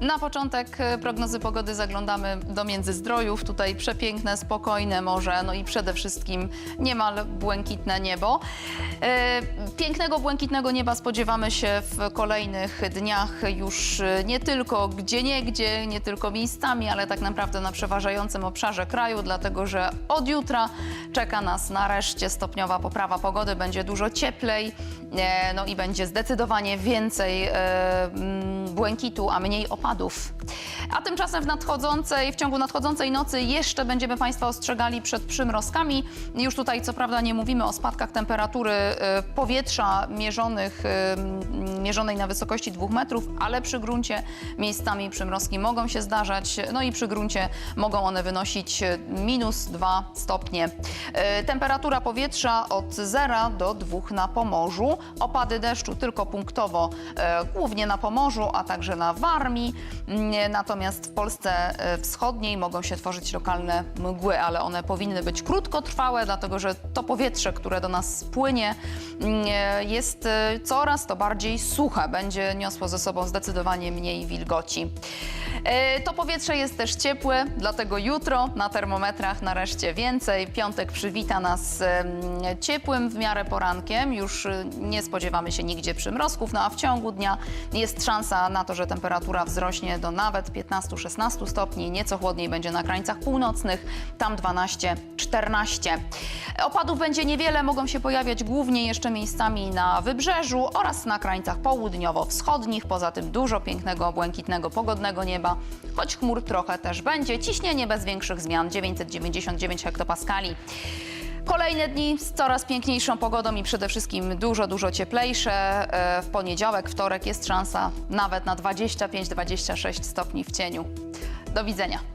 Na początek e, prognozy pogody zaglądamy do Międzyzdrojów. Tutaj przepiękne, spokojne morze, no i przede wszystkim niemal błękitne niebo. E, Pięknego, błękitnego nieba spodziewamy się w kolejnych dniach już e, nie tylko gdzie niegdzie, nie tylko miejscami, ale tak naprawdę na przeważającym obszarze kraju, dlatego że od jutra czeka nas nareszcie stopniowa poprawa pogody. Będzie dużo cieplej, no i będzie zdecydowanie więcej błękitu, a mniej opadów. A tymczasem w nadchodzącej, w ciągu nadchodzącej nocy jeszcze będziemy Państwa ostrzegali przed przymrozkami. Już tutaj co prawda nie mówimy o spadkach temperatury e, powietrza mierzonych, e, mierzonej na wysokości dwóch metrów, ale przy gruncie miejscami przymrozki mogą się zdarzać. No i przy gruncie mogą one wynosić e, minus 2 stopnie. Temperatura powietrza od 0 do 2 na Pomorzu. Opady deszczu tylko punktowo, głównie na Pomorzu, a także na Warmii. Mm, Natomiast w Polsce e, wschodniej mogą się tworzyć lokalne mgły, ale one powinny być krótkotrwałe, dlatego że to powietrze, które do nas płynie, mm, e, jest e, coraz to bardziej suche. Będzie niosło ze sobą zdecydowanie mniej wilgoci. E, To powietrze jest też ciepłe, dlatego jutro na termometrach nareszcie więcej. Piątek przywita nas ciepłym w miarę porankiem. Już e, nie spodziewamy się nigdzie przymrozków, no a w ciągu dnia jest szansa na to, że temperatura wzrośnie do nawet 15-16 stopni. Nieco chłodniej będzie na krańcach północnych, tam 12-14. Opadów będzie niewiele, mogą się pojawiać głównie jeszcze miejscami na wybrzeżu oraz na krańcach południowo-wschodnich. Poza tym dużo pięknego, błękitnego, pogodnego nieba, choć chmur trochę też będzie. Ciśnienie bez większych zmian 999 hektopaskali. Kolejne dni z coraz piękniejszą pogodą i przede wszystkim dużo, dużo cieplejsze. E, W poniedziałek, wtorek jest szansa nawet na 25-26 stopni w cieniu. Do widzenia.